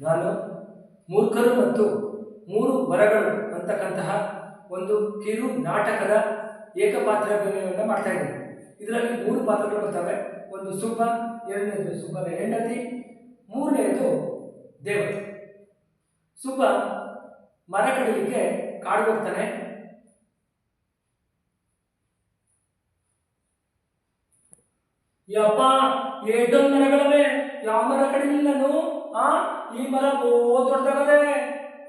ನಾನು ಮೂರ್ಖರು ಮತ್ತು ಮೂರು ವರಗಳು ಅಂತಕ್ಕಂತಹ ಒಂದು ಕಿರು ನಾಟಕದ ಏಕಪಾತ್ರ ಅಭಿನಯವನ್ನು ಮಾಡ್ತಾ ಇದ್ದೀನಿ. ಇದರಲ್ಲಿ ಮೂರು ಪಾತ್ರಗಳು ಬರ್ತವೆ. ಒಂದು ಸುಬ್ಬ, ಎರಡನೇದು ಸುಬ್ಬನ ಹೆಂಡತಿ ಮೂರನೆಯದು ದೇವತೆ. ಸುಬ್ಬ ಮರ ಕಡಿಲಿಕ್ಕೆ ಕಾಡು ಹೋಗ್ತಾನೆ. ಯಪ್ಪ ಏಟೊಂದು ಮರಗಳವೆ. ಯಾವ ಮರ ಕಡಿಲಿಲ್ಲನು ಆ? ಈ ಮರ ಬೋ ದೊಡ್ಡದೆ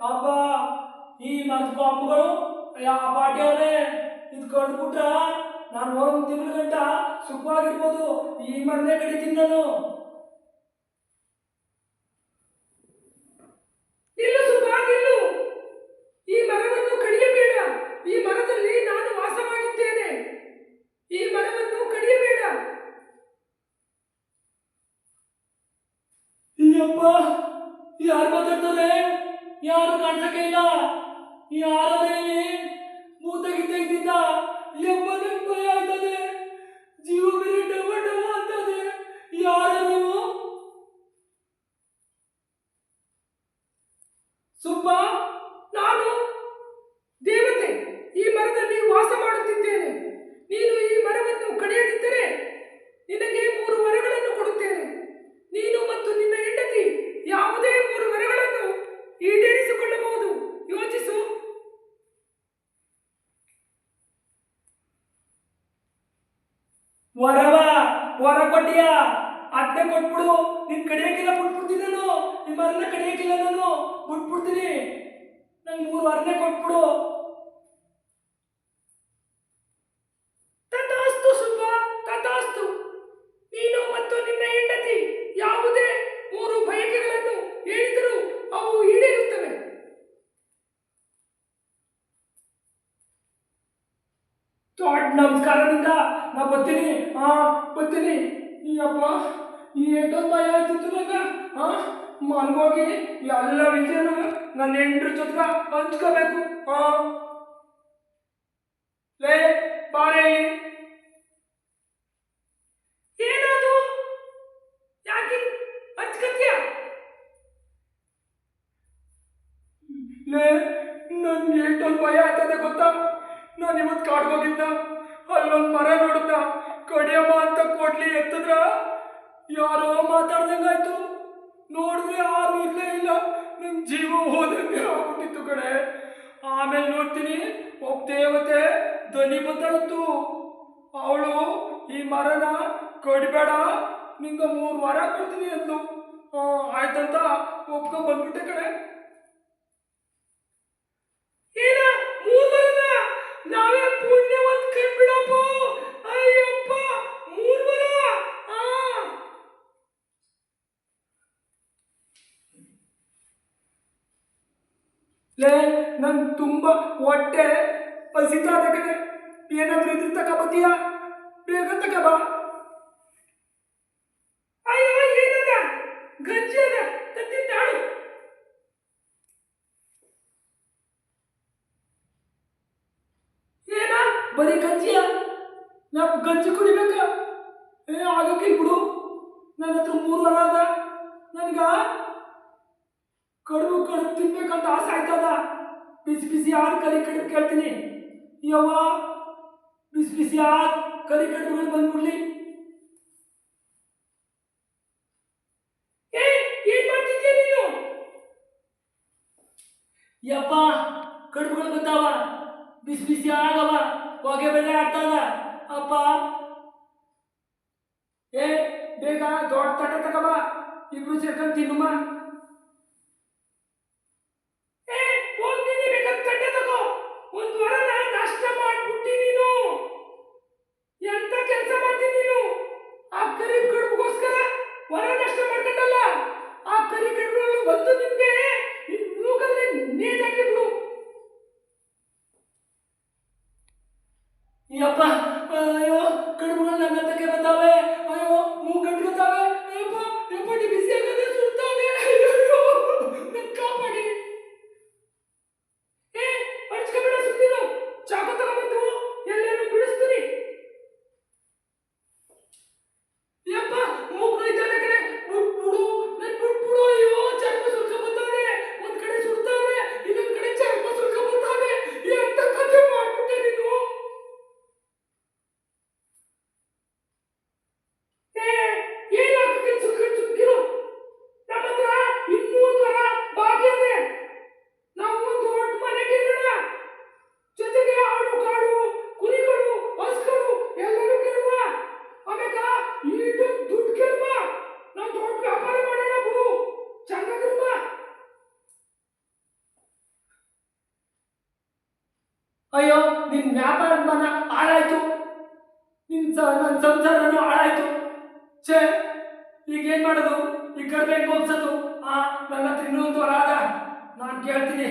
ಅಪ್ಪ ಈ ಮರದ ಪಾಪುಗಳು ಯಾವ ಪಾಟಿ ಇದು ಕಡ್ಬಿಟ್ರ ನಾನು ಒಂದು ತಿಂಗಳ ಗಂಟ ಸುಖವಾಗಿರ್ಬೋದು. ಈ ಮರನೇ ಕಡಿತೀನಿ ನಾನು ನಿಲ್ಲು ಸುಬ್ಬ ನಿಲ್ಲು ಈ ಮರವನ್ನು ಕಡಿಯಬೇಡ ಈ ಮರದಲ್ಲಿ ನಾನು ವಾಸವಾಗಿದ್ದೇನೆ ಈ ಮರವನ್ನು ಕಡಿಯಬೇಡ ಯಪ್ಪ ಯಾರು ಮಾತಾಡ್ತಾರೆ? ಯಾರು ಕಾಣಿಸಕ್ಕೆ ಇಲ್ಲ? ಯಾರೇ ಮೂತಗಿ ತೆಗ್ದಿದ್ದ ಯಪ್ಪ ನಂಗೆ ಭಯ ಆಯ್ತದೆ ಜೀವ ಬೇರೆ ಡವ ಡವ ಅಂತದೆ ಯಾರ ನೀವು ಸುಬ್ಬ ನಾನು ದೇವತೆ ಈ ಮರದಲ್ಲಿ ವಾಸ ಮಾಡುತ್ತಿದ್ದೇನೆ ನೀನು ಈ ಮರವನ್ನು ಕಡಿಯದಿದ್ದರೆ ನಿನಗೆ ಮೂರು ವರಗಳನ್ನು ಕೊಡುತ್ತೇನೆ ನೀನು ಮತ್ತು ನಿನ್ನ ಹೆಂಡತಿ ಯಾವುದೇ ಮೂರು ವರಗಳನ್ನು ಈಡೇರಿಸಿಕೊಳ್ಳಬಹುದು ಯೋಚಿಸು ವರವ ವರ ಕೊಟ್ಟಿಯ ಅತ್ತೆ ಕೊಟ್ಬಿಡು. ನಿನ್ ಕಡಿಯಕ್ಕಿಲ್ಲ ಬಿಟ್ಬಿಡ್ತೀನಿ ನಾನು. ನಿಮ್ಮ ಕಡಿಯಕ್ಕಿಲ್ಲ ನಾನು ಬಿಟ್ಬಿಡ್ತೀನಿ. ನಂಗೆ ಮೂರು ವರನೇ ಕೊಟ್ಬಿಡು. ದೊಡ್ಡ ನಮಸ್ಕಾರದಿಂದ ನಾ ಬರ್ತೀನಿ. ಹಾ ಬರ್ತೀನಿ. ಈ ಅಪ್ಪ ಈ ಏಟೊಂದು ಭಯ ಆಯ್ತಿತ್ತು ನಂಗೆ? ಹಾ ಮನ್ಗೋಗಿ ಎಲ್ಲ ವಿಷಯನ ನನ್ನ ಹೆಂಡ್ರ ಜೊತೆ ಹಂಚ್ಕೋಬೇಕು. ಹಾ ಲೇ, ಬಾರೆ. ಏನದು? ಯಾಕೆ ಹಚ್ಕತ್ಯ? ಲೇ, ನನ್ಗೆ ಎಷ್ಟೊಂದು ಭಯ ಆಯ್ತದೆ ಗೊತ್ತಾ? ನಾನು ಕಾಡ್ಗೆ ಹೋಗಿದ್ದ ಅಲ್ಲೊಂದು ಮರ ನೋಡಿದ್ದ ಕಡಿಯಮ್ಮ ಅಂತ ಕೊಡ್ಲಿ ಎತ್ತದ್ರ? ಯಾರೋ ಮಾತಾಡ್ದಂಗಾಯ್ತು ನೋಡಿದ್ರೆ ಯಾರು ಇಲ್ಲೇ ಇಲ್ಲ. ನನ್ನ ಜೀವ ಹೋದಂಗೆ ಆಗ್ಬಿಟ್ಟಿತ್ತು ಕಡೆ ಆಮೇಲೆ ನೋಡ್ತೀನಿ, ಒಬ್ಬ ದೇವತೆ ಧ್ವನಿ ಬಂದಳತ್ತು. ಅವಳು, ಈ ಮರನ ಕಡಿಬೇಡ. ನಿಂಗ ಮೂರು ವಾರ ಕೊಡ್ತೀನಿ ಅಂತ ಆಯ್ತಂತ ಒಪ್ಕೊಂಡ್ ಬಂದ್ಬಿಟ್ಟೆ ಕಡೆ ಲೇ, ನನ್ ತುಂಬಾ ಹೊಟ್ಟೆ. ಹಸಿತಾ ಇದೆ ಕಡೆ ಏನಾದ್ರೂ ಇದ್ರೆ ತಗೋಬತ್ತೀಯ ಬೇಗ ತಗೋಬಾ ಅಯ್ಯೋ, ಏನದ? ಗಂಜಿ ಅದ. ತತ್ತಿದ್ದಾಳು ಏನ? ಬರೀ ಗಂಜಿಯ? ನಾ ಗಂಜಿ ಕುಡಿಬೇಕ? ಏ ಆಗಕ್ಕಿಲ್ಲ ಬಿಡು. ನನ್ನ ಹತ್ರ ಮೂರು ವರ ಅದ. ನನ್ಗ ಕಡುಬು ಕಡುಬು ತಿನ್ಬೇಕಂತ ಆಸೆ ಆಯ್ತದ ಬಿಸಿ ಬಿಸಿ ಆದ ಕರಿ ಕಡುಬು ಕೇಳ್ತೀನಿ ಯವ್ವ ಬಿಸಿ ಬಿಸಿ ಆದ ಕರಿ ಕಡುಬುಗಳು ಬಂದ್ಬಿಡ್ಲಿ ಏ ಏನ್ ಮಾಡ್ತಿದ್ಯಾ ನೀನು ಯಪ್ಪ ಕಡುಬುಗಳು ಬಂದಾವ ಬಿಸಿ ಬಿಸಿ ಆಗವ ಹೊಗೆ ಬೆಳೆ ಆಗ್ತದ ಅಪ್ಪ ಏ ಬೇಗ ದೊಡ್ಡ ತಟ್ಟೆ ತಗಬ ಇಬ್ರು ಸೇರ್ಕೊಂಡು ತಿನ್ನುಮ ಅಯ್ಯೋ ನಿನ್ನ ವ್ಯಾಪಾರ ಮನ ಹಾಳಾಯ್ತು. ನಿನ್ನ ನನ್ನ ಸಂಸಾರನೂ ಹಾಳಾಯ್ತು. ಛೇ, ಈಗೇನು ಮಾಡೋದು? ಈ ಕಡಿಮೆ ಹೆಂಗೆ ಹೋಗ್ಸೋದು ಆ, ನನ್ನ ಹತ್ರ ಇನ್ನೊಂದು ನಾನು ಕೇಳ್ತೀನಿ.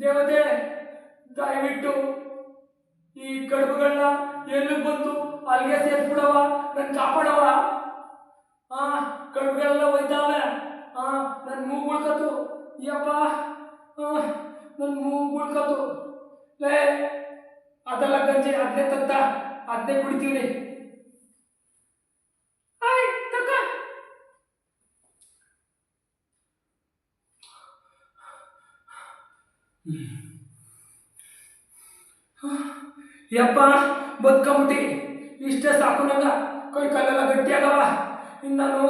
ದೇವತೆ, ದಯವಿಟ್ಟು ಈ ಕಡುಬುಗಳನ್ನ ಎಲ್ಲೂ ಬಂತು? ಅಲ್ಲಿಗೆ ಸೇರ್ಬಿಡವ ನನ್ನ ಕಾಪಾಡವ ಆ ಕಡುಬುಗಳೆಲ್ಲ ಒಯ್ತಾವೆ ಆ ನನ್ನ ಮೂಗು ಉಳ್ಕತ್ತು ಯಪ್ಪ ನನ್ನ ಮೂಗು ಉಳ್ಕತ್ತು ಲೇ, ಅದೆಲ್ಲ ಗಂಜಿ ಅದನ್ನೇ ತತ್ತ ಅದನ್ನೇ ಕುಡಿತೀವಿ ಯಪ್ಪ ಬದುಕೊಂಬಿಟ್ಟಿ ಇಷ್ಟೇ ಸಾಕು ನಂಗ. ಕೈ ಕಾಲೆಲ್ಲ ಗಟ್ಟಿಯಾಗವ. ಇನ್ನು ನಾನು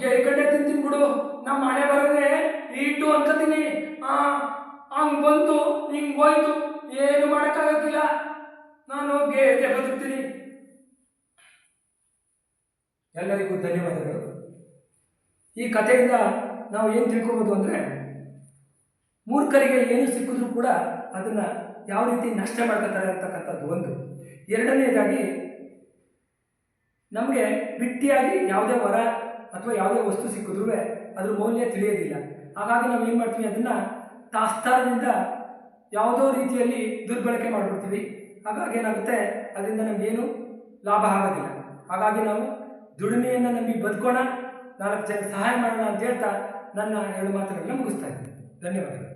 ಗೇ ಕಡೆ ತಿಂತೀನಿ ಬಿಡು. ನಮ್ಮ ಮನೆ ಬರೋದೇ ಈಟು ಅನ್ಕೋತೀನಿ. ಹಂಗೆ ಬಂತು, ಹಿಂಗೆ ಹೋಯ್ತು. ಏನು ಮಾಡೋಕ್ಕಾಗಕ್ಕಿಲ್ಲ ನಾನು ಗೇದೆ ಬದುಕ್ತೀನಿ ಎಲ್ಲರಿಗೂ ಧನ್ಯವಾದಗಳು. ಈ ಕಥೆಯಿಂದ ನಾವು ಏನು ತಿಳ್ಕೊಬೋದು ಅಂದರೆ, ಮೂರ್ಖರಿಗೆ ಏನು ಸಿಕ್ಕಿದ್ರೂ ಕೂಡ ಅದನ್ನು ಯಾವ ರೀತಿ ನಷ್ಟ ಮಾಡ್ಕೊತಾರೆ ಅಂತಕ್ಕಂಥದ್ದು ಒಂದು. ಎರಡನೇದಾಗಿ, ನಮಗೆ ಬಿಟ್ಟಿಯಾಗಿ ಯಾವುದೇ ವರ ಅಥವಾ ಯಾವುದೇ ವಸ್ತು ಸಿಕ್ಕಿದ್ರೂ ಅದ್ರ ಮೌಲ್ಯ ತಿಳಿಯೋದಿಲ್ಲ. ಹಾಗಾಗಿ ನಾವು ಏನು ಮಾಡ್ತೀವಿ, ಅದನ್ನು ತಾಸ್ತಾರದಿಂದ ಯಾವುದೋ ರೀತಿಯಲ್ಲಿ ದುರ್ಬಳಕೆ ಮಾಡಿಬಿಡ್ತೀವಿ. ಹಾಗಾಗಿ ಏನಾಗುತ್ತೆ? ಅದರಿಂದ ನಮಗೇನು ಲಾಭ ಆಗೋದಿಲ್ಲ. ಹಾಗಾಗಿ ನಾವು ದುಡಿಮೆಯನ್ನು ನಂಬಿ ಬದುಕೋಣ, ನಾಲ್ಕು ಜನ ಸಹಾಯ ಮಾಡೋಣ ಅಂತ ಹೇಳ್ತಾ ನನ್ನ ಎರಡು ಮಾತುಗಳನ್ನ ಮುಗಿಸ್ತಾ ಇದ್ದೀನಿ. ಧನ್ಯವಾದಗಳು.